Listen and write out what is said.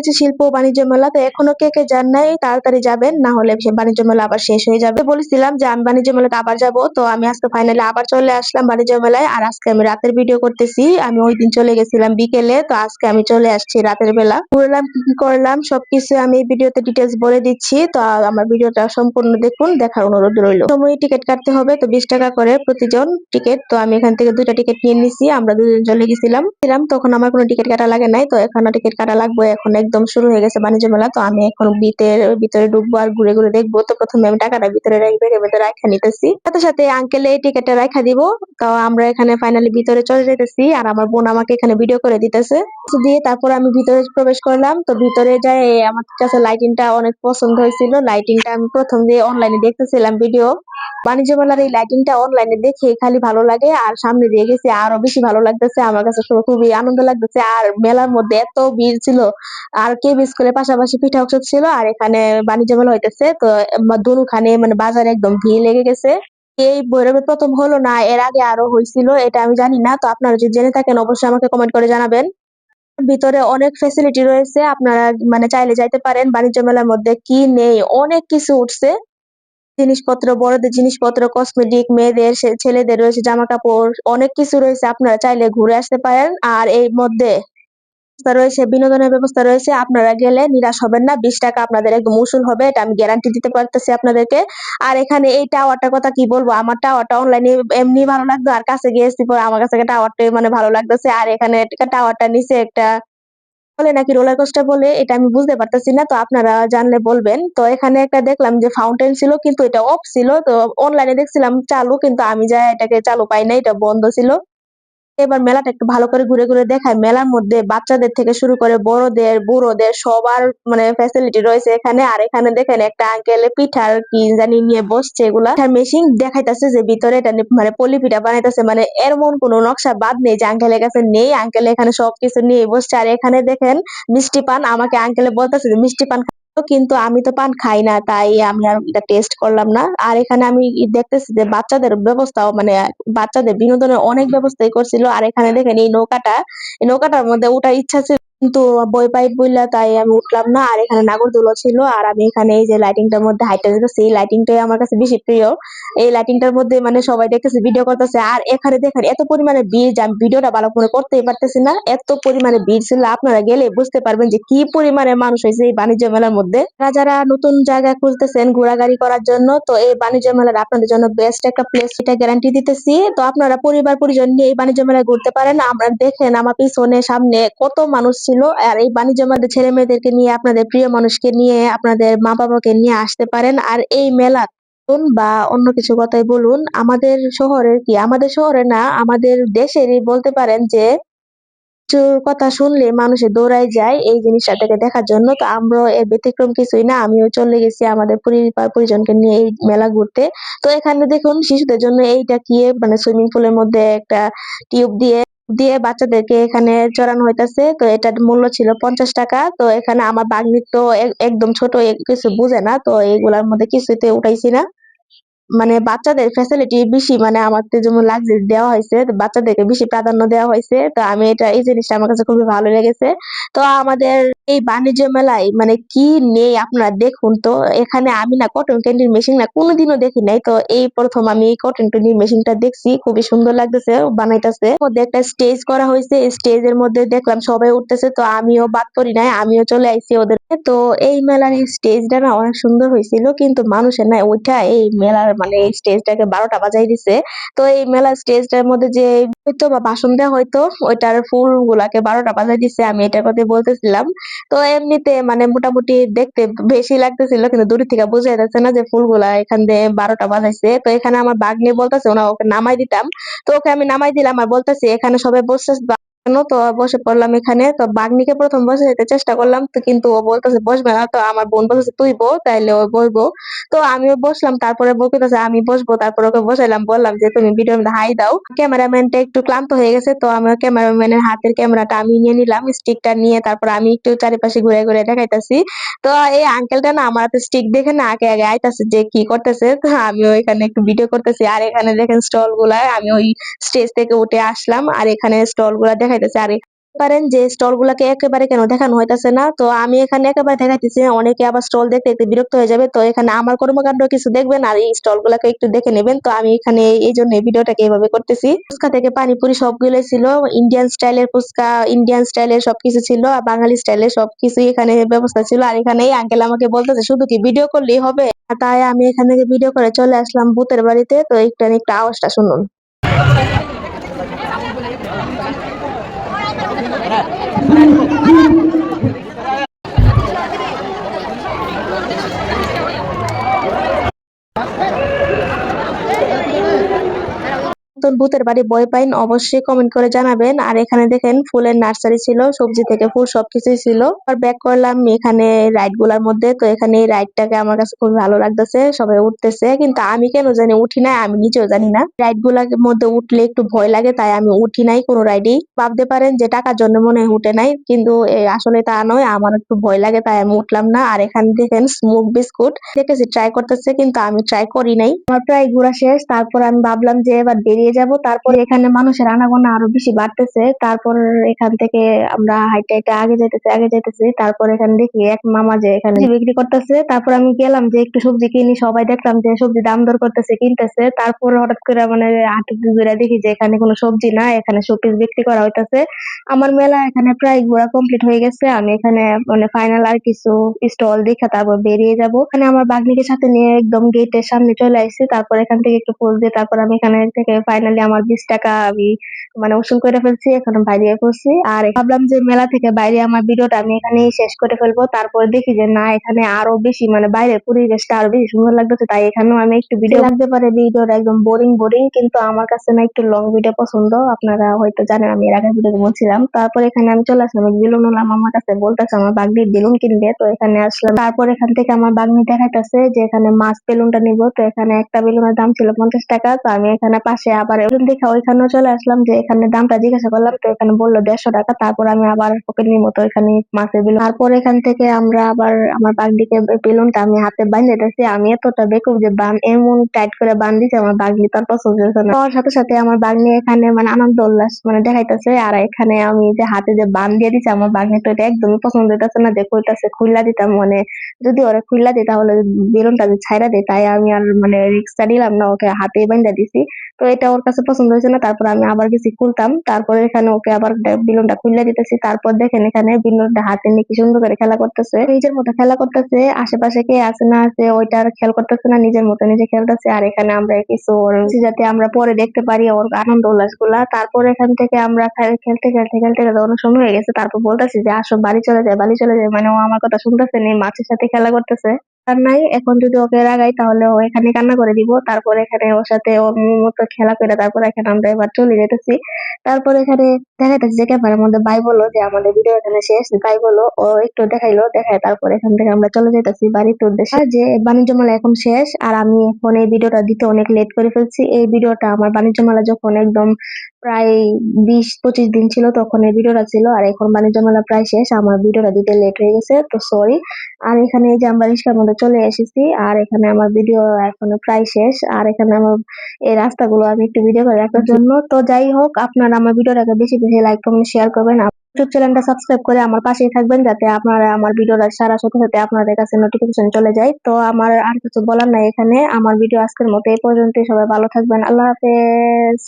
গেছে শিল্প ও বাণিজ্য মেলা তো এখনও কে কে যান নাই, তাড়াতাড়ি যাবেন, না হলে বাণিজ্য মেলা আবার শেষ হয়ে যাবে। বলেছিলাম যে, আমি বাণিজ্য মেলাতে আবার যাব, তো আমি আজকে ফাইনালি আবার চলে আসলাম বাণিজ্য মেলায়। আর আজকে আমি রাতের ভিডিও করতেছি, আমি ওই দিন চলে গেছিলাম বিকেলে, তো আজকে আমি চলে আসছি রাতের বেলা। ঘুরলাম, কি কি করলাম, সবকিছু আমি ভিডিওতে ডিটেলস বলে দিচ্ছি, তো আমার ভিডিওটা সম্পূর্ণ দেখুন, দেখার অনুরোধ রইল। সময় টিকিট কাটতে হবে, তো বিশ টাকা করে প্রতিজন টিকিট তো আমি এখান থেকে দুইটা টিকিট নিয়ে নিছি, আমরা দুজন চলে গেছিলাম। ছিলাম তখন আমার কোনো টিকিট কাটা লাগে নাই, তো এখন টিকিট কাটা লাগবে, এখন একদম শুরু হয়ে গেছে বাণিজ্য মেলা, তো আমি এখন ভিতরে ভিতরে ঢুকবো আর ঘুরে ঘুরে দেখব। তো প্রথমে আমি টাকাটা ভিতরে রাখবে ভেতরে রাখা নিতেছি। সাথে সাথে আঙ্কেল এই টিকিটটা রাখা দিব। তো আমরা এখানে ফাইনালি ভিতরে চলে যেতেছি আর আমার বোন আমাকে এখানে ভিডিও করে দিতেছে। দিয়ে তারপর আমি ভিতরে প্রবেশ করলাম। তো ভিতরে যাই আমার কাছে লাইটিংটা অনেক পছন্দ হয়েছিল। লাইটিংটা আমি প্রথম দিয়ে অনলাইনে দেখতেছিলাম ভিডিও বাণিজ্য মেলার এই লাইটিংটা অনলাইনে দেখে খালি ভালো লাগে, আর সামনে দিয়ে গেছে আরও বেশি ভালো লাগতেছে। আমার কাছে খুব- খুবই আনন্দ লাগতেছে। আর মেলার মধ্যে এত ভিড় ছিল, আর কে স্কুলের পাশাপাশি পিঠা উৎসব ছিল, আর এখানে বাণিজ্য মেলা হইতেছে। তো দুখানে মানে বাজারে একদম ভিড় লেগে গেছে। এই ভৈরবে প্রথম হলো না, এর আগে আরও হয়েছিল এটা আমি জানি না। তো আপনারা যদি জেনে থাকেন, অবশ্যই আমাকে কমেন্ট করে জানাবেন। ভিতরে অনেক ফেসিলিটি রয়েছে, আপনারা মানে চাইলে যাইতে পারেন। বাণিজ্য মেলার মধ্যে কি নেই, অনেক কিছু উঠছে। জিনিসপত্র, বড়দের জিনিসপত্র কসমেটিক মেয়েদের ছেলেদের রয়েছে জামা কাপড় অনেক কিছু রয়েছে আপনারা চাইলে ঘুরে আসতে পারেন। আর এই মধ্যে রয়েছে, বিনোদনের ব্যবস্থা রয়েছে, আপনারা গেলে নিরাশ হবেন না, বিশ টাকা আপনাদের একদম উসুল হবে, এটা আমি গ্যারান্টি দিতে পারতেছি আপনাদেরকে। আর এখানে এই টাওয়ারটার কথা কি বলব, আমার টাওয়ারটা অনলাইনে এমনি ভালো লাগতো, আর কাছে গিয়েছি পরে আমার কাছে টাওয়ারটাই মানে ভালো লাগতেছে। আর এখানে টাওয়ারটা নিচে একটা বলে নাকি রোলার কোস্টার বলে, এটা আমি বুঝতে পারতেছি না, তো আপনারা জানলে বলবেন। তো এখানে একটা দেখলাম যে ফাউন্টেন ছিল, কিন্তু এটা অফ ছিল, তো অনলাইনে দেখছিলাম চালু, কিন্তু আমি যা এটাকে চালু পাই না এটা বন্ধ ছিল। এবার মেলাটা একটু ভালো করে ঘুরে ঘুরে দেখায়। মেলার মধ্যে বাচ্চাদের থেকে শুরু করে বড়দের, বুড়োদের সবার মানে ফ্যাসিলিটি রয়েছে এখানে। আর এখানে দেখেন একটা আঙ্কেল পিঠার কি জানি নিয়ে বসছে এগুলা। মেশিন দেখাইতেছে যে ভিতরে এটা মানে পলি পিঠা বানাইতেছে। মানে এমন কোনো নকশা বাদ নেই যে আঙ্কেলের কাছে নেই। আঙ্কেল এখানে সবকিছু নিয়ে বসছে। আর এখানে দেখেন মিষ্টি পান। আমাকে আঙ্কেলে বলতেছে যে, মিষ্টি পান কিন্তু আমি তো পান খাই না, তাই আমি আর এটা টেস্ট করলাম না। আর এখানে আমি দেখতেছি যে বাচ্চাদের ব্যবস্থাও মানে বাচ্চাদের বিনোদনের অনেক ব্যবস্থাই করছিল। আর এখানে দেখেন এই নৌকাটা, এই নৌকাটার মধ্যে ওঠার ইচ্ছা ছিল কিন্তু বই পাই বললা তাই আমি উঠলাম না, আর এখানে নাগরদোলা ছিল, আর আমি এখানে এই যে লাইটিংটার মধ্যে হাইটে যেতেছি এই লাইটিংটাই আমার কাছে বেশি প্রিয়। এই লাইটিংটার মধ্যে মানে সবাই দেখতেছে ভিডিও করতেছে, আর এখানে দেখেন এত পরিমাণে ভিড় যে আমি ভিডিওটা ভালো করে করতেই পারতেছি না, এত পরিমাণে ভিড় ছিল, আপনারা গেলে বুঝতে পারবেন যে কি পরিমাণে মানুষ হয়েছে এই বাণিজ্য মেলার মধ্যে। যারা যারা নতুন জায়গা খুঁজতেছেন ঘোরাঘুরি করার জন্য, তো এই বাণিজ্য মেলার আপনাদের জন্য বেস্ট একটা প্লেস এটা গ্যারান্টি দিতেছি। তো আপনারা পরিবার পরিজন নিয়ে এই বাণিজ্য মেলায় ঘুরতে পারেন, আমরা দেখেন আমার পিছনে, সামনে কত মানুষ ছিল। আর এই বাণিজ্য মেলাতে ছেলে মেয়েদেরকে নিয়ে, আপনাদের প্রিয় মানুষকে নিয়ে, আপনাদের মা বাবাকে নিয়ে আসতে পারেন। আর এই মেলা বা অন্য কিছু কথাই বলুন, আমাদের শহরের কি? আমাদের শহরে না, আমাদের দেশেরই বলতে পারেন যে কিছুর কথা শুনলে মানুষে দৌড়ায় যায় এই জিনিসটাকে দেখার জন্য। তো আমরা এর ব্যতিক্রম কিছুই না, আমিও চলে গেছি আমাদের পরিবার পরিজনকে নিয়ে এই মেলা ঘুরতে। তো এখানে দেখুন, শিশুদের জন্য এইটা কি? মানে সুইমিং পুলের মধ্যে একটা টিউব দিয়ে দিয়ে বাচ্চাদেরকে এখানে চড়ানো হইতাছে। তো এটার মূল্য ছিল পঞ্চাশ টাকা। তো এখানে আমার বাগ্নির তো একদম ছোট কিছু বুঝে না। তো এগুলার মধ্যে কিছুতে উঠাইছি না। মানে বাচ্চাদের ফ্যাসিলিটি বেশি মানে আমাকে যেমন লাক্সারি দেওয়া হয়েছে বাচ্চাদেরকে বেশি প্রাধান্য দেওয়া হয়েছে তো আমি এটা, এই জিনিসটা আমার কাছে খুবই ভালো লেগেছে। তো আমাদের এই বাণিজ্য মেলায় মানে কি নেই আপনারা দেখুন তো। এখানে আমি না কটন ক্যান্ডির মেশিন না কোনোদিনও দেখি নাই। তো এই প্রথম আমি এই কটন ক্যান্ডির মেশিনটা দেখছি, খুবই সুন্দর লাগতেছে, বানাইতেছে। মধ্যে একটা স্টেজ করা হয়েছে স্টেজের মধ্যে দেখলাম সবাই উঠতেছে, তো আমিও বাদ করি নাই, আমিও চলে আইছি ওদের। তো এই মেলার এই স্টেজটা না অনেক সুন্দর হয়েছিল, কিন্তু মানুষের না ওইটা এই মেলার মানে এই স্টেজটাকে বারোটা বাজাই দিছে। তো এই মেলার স্টেজটার মধ্যে যে হয়তো বা ভাষণ দেওয়া হয়তো, ওইটার ফুল গুলাকে বারোটা বাজাই দিছে, আমি এটার কথা বলতেছিলাম। তো এমনিতে মানে মোটামুটি দেখতে বেশি লাগতেছিল, কিন্তু দূর থেকে বোঝা যাচ্ছে না যে ফুলগুলা এখান দিয়ে বারোটা বাজাইছে। তো এখানে আমার বাঘ নিয়ে বলতেছে, ওনা ওকে নামাই দিতাম। তো ওকে আমি নামাই দিলাম আর বলতেছি, এখানে সবাই বসে কেন? তো বসে পড়লাম এখানে। তো বাগনিকে প্রথম বসে যেতে চেষ্টা করলাম, তো কিন্তু ও বলতেছে, বসবে না, তো আমার বোন বলতেছে তুই বো তাইলে ও বসবো। তো আমিও বসলাম, তারপরে বলতেছে আমি বসবো। তারপরে ওকে বসাইলাম, বললাম যে, তুমি মধ্যে হাই দাও। ক্যামেরাম্যানটা একটু ক্লান্ত হয়ে গেছে, তো আমি ক্যামেরাম্যানের হাতের ক্যামেরাটা আমি নিয়ে নিলাম, স্টিকটা নিয়ে তারপর আমি একটু চারিপাশে ঘুরে ঘুরে দেখাইতাছি। তো এই আঙ্কেলটা না, আমার হাতে স্টিক দেখে না, আগে আগে আইতাছে যে, কি করতেছে। তো আমি ওইখানে একটু ভিডিও করতেছি, আর এখানে দেখেন স্টলগুলা আমি ওই স্টেজ থেকে উঠে আসলাম, আর এখানে স্টলগুলা দেখাইতেছে। আর পারেন যে স্টল গুলাকে একেবারে কেন দেখানো হইতাছে না, তো আমি এখানে একেবারে দেখাইতেছি। অনেকে আবার স্টল দেখতে দেখতে বিরক্ত হয়ে যাবে। তো এখানে আমার কর্মকাণ্ড কিছু দেখবেন আর এই স্টল গুলাকে একটু দেখে নেবেন। তো আমি এখানে এই জন্য ভিডিওটাকে এইভাবে করতেছি। ফুচকা থেকে পানিপুরি সবগুলো ছিল। ইন্ডিয়ান স্টাইলের ফুচকা ইন্ডিয়ান স্টাইলের সবকিছু ছিল। আর বাঙালি স্টাইলের সবকিছু এখানে ব্যবস্থা ছিল। আর এখানে এই আঙ্কেল আমাকে বলতেছে, শুধু কি ভিডিও করলেই হবে? তাই আমি এখান থেকে ভিডিও করে চলে আসলাম ভূতের বাড়িতে। তো একটু একটু আওয়াজটা শুনুন। Thank you. নতুন ভূতের বাড়ি বই পাইন, অবশ্যই কমেন্ট করে জানাবেন। আর এখানে দেখেন, ফুলের নার্সারি ছিল, সবজি থেকে ফুল সবকিছুই ছিল। আর ব্যাক করলাম এখানে রাইডগুলার মধ্যে। তো এখানে এই রাইডটাকে আমার কাছে খুব ভালো লাগতেছে, সবাই উঠতেছে। কিন্তু আমি কেন জানি উঠি নাই, আমি নিজেও জানি না। রাইডগুলার মধ্যে উঠলে একটু ভয় লাগে, তাই আমি উঠি নাই কোনো রাইডেই ভাবতে পারেন যে টাকার জন্য মনে উঠে নাই, কিন্তু আসলে তা নয়, আমার একটু ভয় লাগে, তাই আমি উঠলাম না। আর এখানে দেখেন স্মোক বিস্কুট দেখেছি ট্রাই করতেছে, কিন্তু আমি ট্রাই করি নাই। আমার প্রায় ঘোরা শেষ, তারপর আমি ভাবলাম যে এবার বেরিয়ে যাব, তারপর এখানে মানুষের আনাগোনা আরও বেশি বাড়তেছে। তারপর এখান থেকে আমরা হাইটে হাইটে আগে যাইতেছি আগে যাইতেছি। তারপর এখানে দেখি এক মামা যে এখানে বিক্রি করতেছে। তারপর আমি গেলাম যে একটু সবজি কিনি, সবাই দেখলাম যে সবজি দাম দর করতেছে, কিনতেছে। তারপর হঠাৎ করে মানে হাঁটু ঘুরে দেখি যে এখানে কোনো সবজি না এখানে শোপিস বিক্রি করা হইতাছে। আমার মেলা এখানে প্রায় ঘোরা কমপ্লিট হয়ে গেছে। আমি এখানে মানে ফাইনাল আর কিছু স্টল দেখে তারপর বেরিয়ে যাব। এখানে আমার বাগনিকে সাথে নিয়ে একদম গেটের সামনে চলে আসছি তারপর এখান থেকে একটু পোজ দিয়ে তারপর আমি এখানে থেকে ফাইনালি আমার বিশ টাকা আমি মানে উসুল করে ফেলছি এখন বাইরে করছি আর ভাবলাম যে মেলা থেকে বাইরে আমার ভিডিওটা আমি এখানেই শেষ করে ফেলব। তারপর দেখি যে না এখানে আরও বেশি মানে বাইরের পরিবেশটা আরও বেশি সুন্দর লাগতেছে তাই এখানেও আমি একটু ভিডিও লাগতে পারে। ভিডিওটা একদম বোরিং বোরিং কিন্তু আমার কাছে না একটু লং ভিডিও পছন্দ। আপনারা হয়তো জানেন আমি এর আগের ভিডিওতে বলছিলাম। তারপর এখানে আমি চলে আসলাম বেলুন হলাম আমার কাছে বলতেছে আমার বাগনির বেলুন কিনবে। তো এখানে আসলাম। তারপর এখান থেকে আমার বাগনি দেখাইতেছে যে এখানে মাছ বেলুনটা নিব। তো এখানে একটা বেলুনের দাম ছিল পঞ্চাশ টাকা। তো আমি এখানে পাশে আবার বেলুন দেখে ওইখানেও চলে আসলাম যে এখানে দামটা জিজ্ঞাসা করলাম, তো এখানে বলল দেড়শো টাকা, তারপর আমি আবার পকেটের মতো এখানে মাছের বেলুন তারপর এখান থেকে আমরা আবার আমার বাগনিকে বেলুনটা আমি হাতে বাঁধে দিতেছি আমি এতটা বেকুব যে বান, এমন টাইট করে বান দিছে আমার বাগনি তার পছন্দ হয়েছে না। তার সাথে সাথে আমার বাগনি এখানে মানে আনন্দ উল্লাস মানে দেখাইতেছে। আর এখানে আমি যে হাতে যে বান দিয়ে দিছে আমার বাগনি তো এটা একদমই পছন্দ হইতেছে না যে কইতাছে খুললা দিতাম মানে যদি ওরা খুললা দিই তাহলে বেলুনটা যে ছাইরা দেয়, তাই আমি আর মানে রিক্সটা নিলাম না, ওকে হাতে বান্ধা দিছি তো এটা কাছে পছন্দ হয়েছে না, তারপর আমি আবার গেছি খুলতাম। তারপরে এখানে ওকে আবার বেলুনটা খুলে দিতেছি। তারপর দেখেন এখানে বেলুনটা হাতে নিয়ে কি সুন্দর করে খেলা করতেছে। নিজের মতো খেলা করতেছে, আশেপাশে কে আছে না আছে, ওইটা আর খেয়াল করতেছে না, নিজের মতো নিজে খেলতেছে। আর এখানে আমরা কিছু যাতে আমরা পরে দেখতে পারি ওর আনন্দ উল্লাসগুলা তারপর এখান থেকে আমরা খেলতে খেলতে খেলতে খেলতে অনেক সময় হয়ে গেছে। তারপর বলতেছি যে, আসো, বাড়ি চলে যায় বাড়ি চলে যায় মানে ও আমার কথা শুনতেছে নি, মাছের সাথে খেলা করতেছে। নাই। এখন যদি ওকে রাগাই তাহলে ও এখানে কান্না করে দিব। তারপর এখানে ওর সাথে ওর মতো খেলা করে তারপর এখানে আমরা এবার চলে যেতেছি। তারপর এখানে দেখাইতেছে যে ক্যামেরার মধ্যে বাই বলো যে আমাদের ভিডিও এখানে শেষ। তাই বলো ও একটু দেখাইলো, দেখায় তারপর এখান থেকে আমরা চলে যেতেছি বাড়ির উদ্দেশ্যে। যে বাণিজ্য মেলা এখন শেষ, আর আমি এখন এই ভিডিওটা দিতে অনেক লেট করে ফেলছি। এই ভিডিওটা আমার বাণিজ্য মেলা যখন একদম প্রায় বিশ পঁচিশ দিন ছিল তখন এই ভিডিওটা ছিল আর এখন বাণিজ্য মেলা প্রায় শেষ আমার ভিডিওটা দিতে লেট হয়ে গেছে তো সরি আর এখানে এই যে আমরা রিক্সার মধ্যে চলে এসেছি আর এখানে আমার ভিডিও এখনও প্রায় শেষ আর এখানে আমার এই রাস্তাগুলো আমি একটু ভিডিও করে রাখার জন্য। তো যাই হোক আপনারা আমার ভিডিওটাকে বেশি বেশি লাইক কমেন্ট শেয়ার করবেন। ইউটিউব চ্যানেলটা সাবস্ক্রাইব করে আমার পাশেই থাকবেন যাতে আপনারা আমার ভিডিওটা সারা সাথে সাথে আপনাদের কাছে নোটিফিকেশন চলে যায়। তো আমার আর কিছু বলার নাই এখানে। আমার ভিডিও আজকের মতো এই পর্যন্ত সবাই ভালো থাকবেন। আল্লাহ হাফেজ।